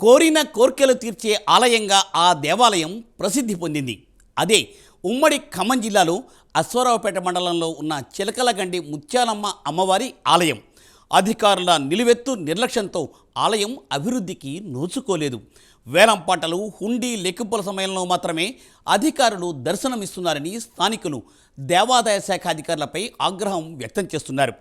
కోరిన కోర్కెలు తీర్చే ఆలయంగా ఆ దేవాలయం ప్రసిద్ధి పొందింది. అదే ఉమ్మడి ఖమ్మం జిల్లాలో అశ్వరావుపేట మండలంలో ఉన్న చిలకలగండి ముత్యాలమ్మ అమ్మవారి ఆలయం. అధికారుల నిలువెత్తు నిర్లక్ష్యంతో ఆలయం అభివృద్ధికి నోచుకోలేదు. వేలం పాటలు హుండీ లెక్కింపుల సమయంలో మాత్రమే అధికారులు దర్శనమిస్తున్నారని స్థానికులు దేవాదాయ శాఖ అధికారులపై ఆగ్రహం వ్యక్తం చేస్తున్నారు.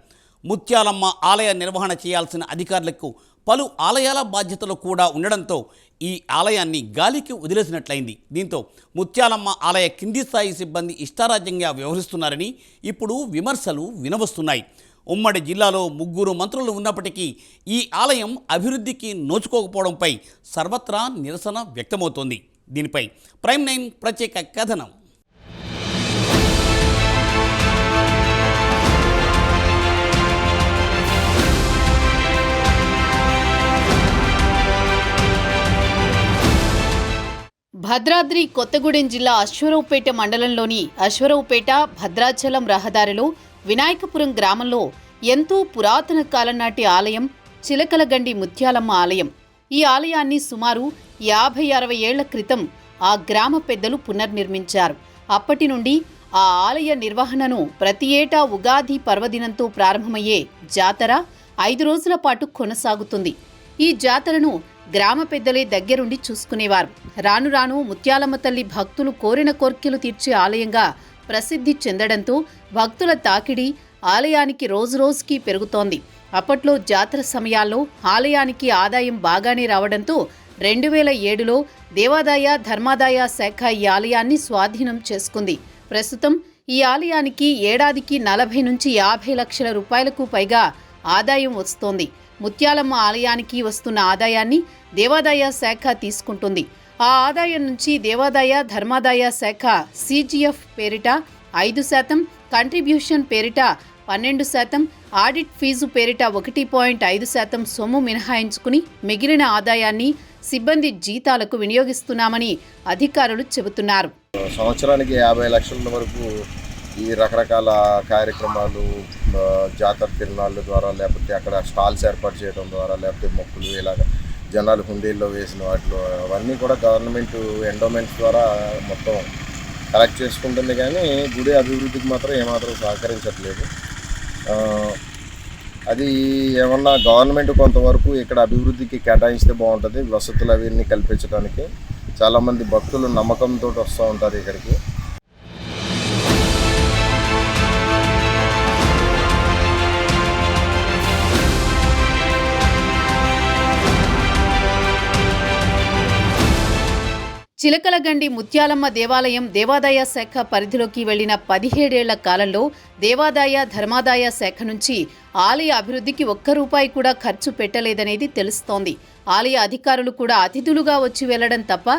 ముత్యాలమ్మ ఆలయ నిర్వహణ చేయాల్సిన అధికారులకు పలు ఆలయాల బాధ్యతలు కూడా ఉండడంతో ఈ ఆలయాన్ని గాలికి వదిలేసినట్లయింది. దీంతో ముత్యాలమ్మ ఆలయ కింది స్థాయి సిబ్బంది ఇష్టారాజ్యంగా వ్యవహరిస్తున్నారని ఇప్పుడు విమర్శలు వినవస్తున్నాయి. ఉమ్మడి జిల్లాలో ముగ్గురు మంత్రులు ఉన్నప్పటికీ ఈ ఆలయం అభివృద్ధికి నోచుకోకపోవడంపై సర్వత్రా నిరసన వ్యక్తమవుతోంది. దీనిపై ప్రైమ్ నైన్ ప్రత్యేక కథనం భద్రాద్రి కొత్తగూడెం జిల్లా అశ్వరావుపేట మండలంలోని అశ్వరావుపేట భద్రాచలం రహదారిలో వినాయకపురం గ్రామంలో ఎంతో పురాతన కాలం నాటి ఆలయం చిలకలగండి ముత్యాలమ్మ ఆలయం. ఈ ఆలయాన్ని సుమారు యాభై అరవై ఏళ్ళ క్రితం ఆ గ్రామ పెద్దలు పునర్నిర్మించారు. అప్పటి నుండి ఆ ఆలయ నిర్వహణను ప్రతి ఏటా ఉగాది పర్వదినంతో ప్రారంభమయ్యే జాతర ఐదు రోజుల పాటు కొనసాగుతుంది. ఈ జాతరను గ్రామ పెద్దలే దగ్గరుండి చూసుకునేవారు. రాను రాను ముత్యాలమ్మ తల్లి భక్తులు కోరిన కోర్కెలు తీర్చే ఆలయంగా ప్రసిద్ధి చెందడంతో భక్తుల తాకిడి ఆలయానికి రోజురోజుకి పెరుగుతోంది. అప్పట్లో జాతర సమయాల్లో ఆలయానికి ఆదాయం బాగానే రావడంతో రెండు వేల ఏడులో దేవాదాయ ధర్మాదాయ శాఖ ఈ ఆలయాన్ని స్వాధీనం చేసుకుంది. ప్రస్తుతం ఈ ఆలయానికి ఏడాదికి నలభై నుంచి యాభై లక్షల రూపాయలకు పైగా ఆదాయం వస్తోంది. ముత్యాలమ్మ ఆలయానికి వస్తున్న ఆదాయాన్ని దేవాదాయ శాఖ తీసుకుంటుంది. ఆ ఆదాయం నుంచి దేవాదాయ ధర్మాదాయ శాఖ సిజిఎఫ్ పేరిట ఐదు శాతం కంట్రిబ్యూషన్ పేరిట పన్నెండు శాతం ఆడిట్ ఫీజు పేరిట ఒకటి పాయింట్ ఐదు శాతం సొమ్ము మినహాయించుకుని మిగిలిన ఆదాయాన్ని సిబ్బంది జీతాలకు వినియోగిస్తున్నామని అధికారులు చెబుతున్నారు. సంవత్సరానికి యాభై లక్షల వరకు ఈ రకరకాల కార్యక్రమాలు జాతర తిరునాళ్ళ ద్వారా లేకపోతే అక్కడ స్టాల్స్ ఏర్పాటు చేయడం ద్వారా లేకపోతే మొక్కులు ఇలాగ జనాలు హుండీల్లో వేసిన వాటిలో అవన్నీ కూడా గవర్నమెంట్ ఎండోమెంట్స్ ద్వారా మొత్తం కలెక్ట్ చేసుకుంటుంది కానీ గుడి అభివృద్ధికి మాత్రం ఏమాత్రం సహకరించట్లేదు. అది ఏమన్నా గవర్నమెంట్ కొంతవరకు ఇక్కడ అభివృద్ధికి కేటాయిస్తే బాగుంటుంది. వసతులు అవన్నీ కల్పించడానికి చాలామంది భక్తులు నమ్మకంతో వస్తూ ఉంటారు ఇక్కడికి. చిలకలగండి ముత్యాలమ్మ దేవాలయం దేవాదాయ శాఖ పరిధిలోకి వెళ్ళిన పదిహేడేళ్ళ కాలంలో దేవాదాయ ధర్మాదాయ శాఖ నుంచి ఆలయ అభివృద్ధికి ఒక్క రూపాయి కూడా ఖర్చు పెట్టలేదనేది తెలుస్తోంది. ఆలయ అధికారులు కూడా అతిథులుగా వచ్చి వెళ్ళడం తప్ప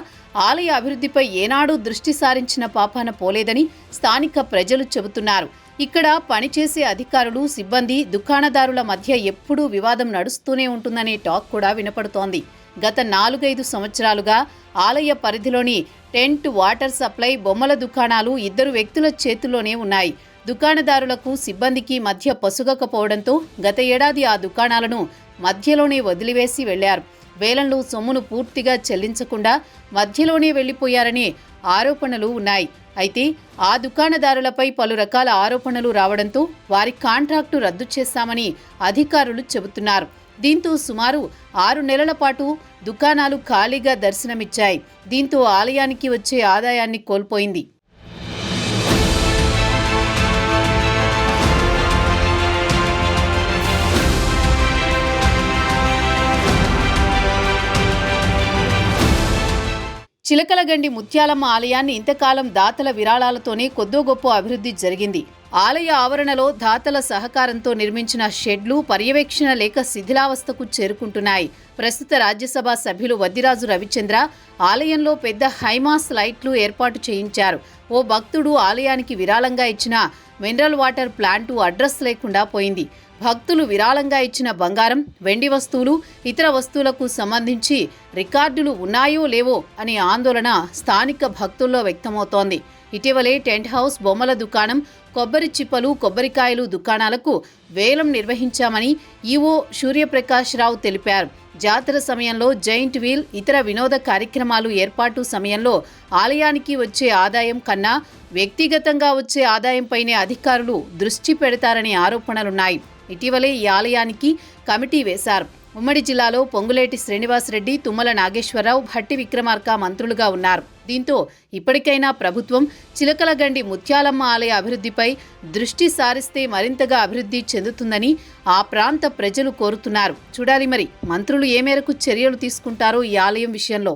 ఆలయ అభివృద్ధిపై ఏనాడూ దృష్టి సారించిన పాపాన పోలేదని స్థానిక ప్రజలు చెబుతున్నారు. ఇక్కడ పనిచేసే అధికారులు సిబ్బంది దుకాణదారుల మధ్య ఎప్పుడూ వివాదం నడుస్తూనే ఉంటుందనే టాక్ కూడా వినపడుతోంది. గత నాలుగైదు సంవత్సరాలుగా ఆలయ పరిధిలోని టెంట్ వాటర్ సప్లై బొమ్మల దుకాణాలు ఇద్దరు వ్యక్తుల చేతుల్లోనే ఉన్నాయి. దుకాణదారులకు సిబ్బందికి మధ్య పసుగకపోవడంతో గత ఏడాది ఆ దుకాణాలను మధ్యలోనే వదిలివేసి వెళ్ళారు. వేలంలో సొమ్మును పూర్తిగా చెల్లించకుండా మధ్యలోనే వెళ్ళిపోయారని ఆరోపణలు ఉన్నాయి. అయితే ఆ దుకాణదారులపై పలు రకాల ఆరోపణలు రావడంతో వారి కాంట్రాక్టు రద్దు చేస్తామని అధికారులు చెబుతున్నారు. దీంతో సుమారు ఆరు నెలల పాటు దుకాణాలు ఖాళీగా దర్శనమిచ్చాయి. దీంతో ఆలయానికి వచ్చే ఆదాయాన్ని కోల్పోయింది. చిలకలగండి ముత్యాలమ్మ ఆలయాన్ని ఇంతకాలం దాతల విరాళాలతోనే కొద్దో గొప్ప అభివృద్ధి జరిగింది. ఆలయ ఆవరణలో దాతల సహకారంతో నిర్మించిన షెడ్లు పర్యవేక్షణ లేక శిథిలావస్థకు చేరుకుంటున్నాయి. ప్రస్తుత రాజ్యసభ సభ్యులు వద్దిరాజు రవిచంద్ర ఆలయంలో పెద్ద హైమాస్ లైట్లు ఏర్పాటు చేయించారు. ఓ భక్తుడు ఆలయానికి విరాళంగా ఇచ్చిన మినరల్ వాటర్ ప్లాంటు అడ్రస్ లేకుండా పోయింది. భక్తులు విరాళంగా ఇచ్చిన బంగారం వెండి వస్తువులు ఇతర వస్తువులకు సంబంధించి రికార్డులు ఉన్నాయో లేవో అనే ఆందోళన స్థానిక భక్తుల్లో వ్యక్తమవుతోంది. ఇటీవలే టెంట్ హౌస్ బొమ్మల దుకాణం కొబ్బరి చిప్పలు కొబ్బరికాయలు దుకాణాలకు వేలం నిర్వహించామని ఈవో సూర్యప్రకాష్ రావు తెలిపారు. జాతర సమయంలో జైంట్ వీల్ ఇతర వినోద కార్యక్రమాలు ఏర్పాటు సమయంలో ఆలయానికి వచ్చే ఆదాయం కన్నా వ్యక్తిగతంగా వచ్చే ఆదాయంపైనే అధికారులు దృష్టి పెడతారనే ఆరోపణలున్నాయి. ఇటీవలే ఈ ఆలయానికి కమిటీ వేశారు. ఉమ్మడి జిల్లాలో పొంగులేటి శ్రీనివాసరెడ్డి తుమ్మల నాగేశ్వరరావు భట్టి విక్రమార్క మంత్రులుగా ఉన్నారు. దీంతో ఇప్పటికైనా ప్రభుత్వం చిలకలగండి ముత్యాలమ్మ ఆలయ అభివృద్ధిపై దృష్టి సారిస్తే మరింతగా అభివృద్ధి చెందుతుందని ఆ ప్రాంత ప్రజలు కోరుతున్నారు. చూడాలి మరి మంత్రులు ఏ మేరకు చర్యలు తీసుకుంటారో ఈ ఆలయం విషయంలో.